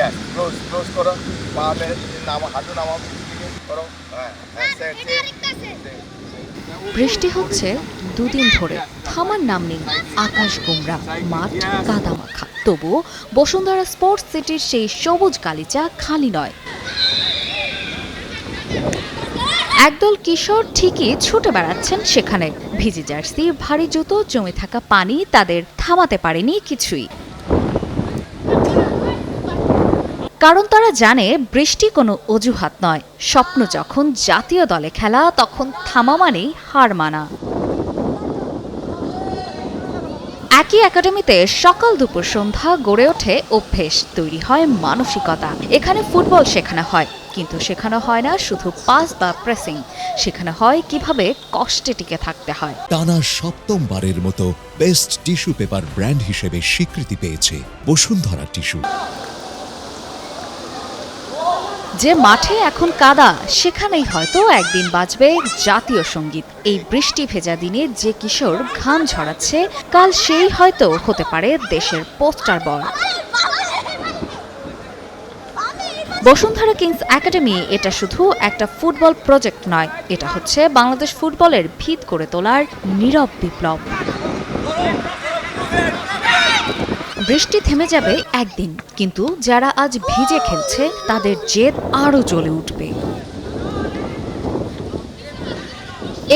Yes, close, close করো। পা নামা হাঁটু নামাও করো। হ্যাঁ হ্যাঁ বৃষ্টি হচ্ছে দুদিন ধরে। থামার নাম নেই। আকাশ গোমরা মাঠ কাদামাখা তবুও বসুন্ধরা স্পোর্টস সিটির সেই সবুজ গালিচা খালি নয়। একদল কিশোর ঠিকই ছুটে বেড়াচ্ছেন সেখানে। ভিজে জার্সি ভারী জুতো জমে থাকা পানি তাদের থামাতে পারেনি কিছুই। কারণ তারা জানে বৃষ্টি কোনো অজুহাত নয়। স্বপ্ন যখন জাতীয় দলে খেলা, তখন থামা মানেই হার মানা। একই একাডেমিতে সকাল দুপুর সন্ধ্যা গড়ে ওঠে অভ্যেস, তৈরি হয় মানসিকতা। এখানে ফুটবল শেখানো হয়, কিন্তু শেখানো হয় না শুধু পাস বা প্রেসিং। শেখানো হয় কীভাবে কষ্টে টিকে থাকতে হয়। টানা সপ্তমবারের মতো বেস্ট টিস্যু পেপার ব্র্যান্ড হিসেবে স্বীকৃতি পেয়েছে বসুন্ধরা টিস্যু। যে মাঠে এখন কাদা, সেখানেই হয়তো একদিন বাজবে জাতীয় সংগীত। এই বৃষ্টি ভেজা দিনে যে কিশোর ঘাম ঝরাচ্ছে, কাল সেই হয়তো হতে পারে দেশের পোস্টার বল বসুন্ধরা কিংস একাডেমি এটা শুধু একটা ফুটবল প্রজেক্ট নয়, এটা হচ্ছে বাংলাদেশ ফুটবলের ভিত করে তোলার নীরব বিপ্লব। বৃষ্টি থেমে যাবে একদিন, কিন্তু যারা আজ ভিজে খেলছে, তাদের জেদ আরও জ্বলে উঠবে।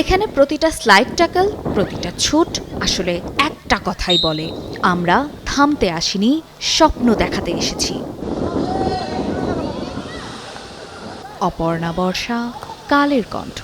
এখানে প্রতিটা স্লাইড ট্যাকল প্রতিটা ছুট আসলে একটা কথাই বলে, আমরা থামতে আসিনি, স্বপ্ন দেখাতে এসেছি। অপর্ণা বর্ষা, কালের কণ্ঠ।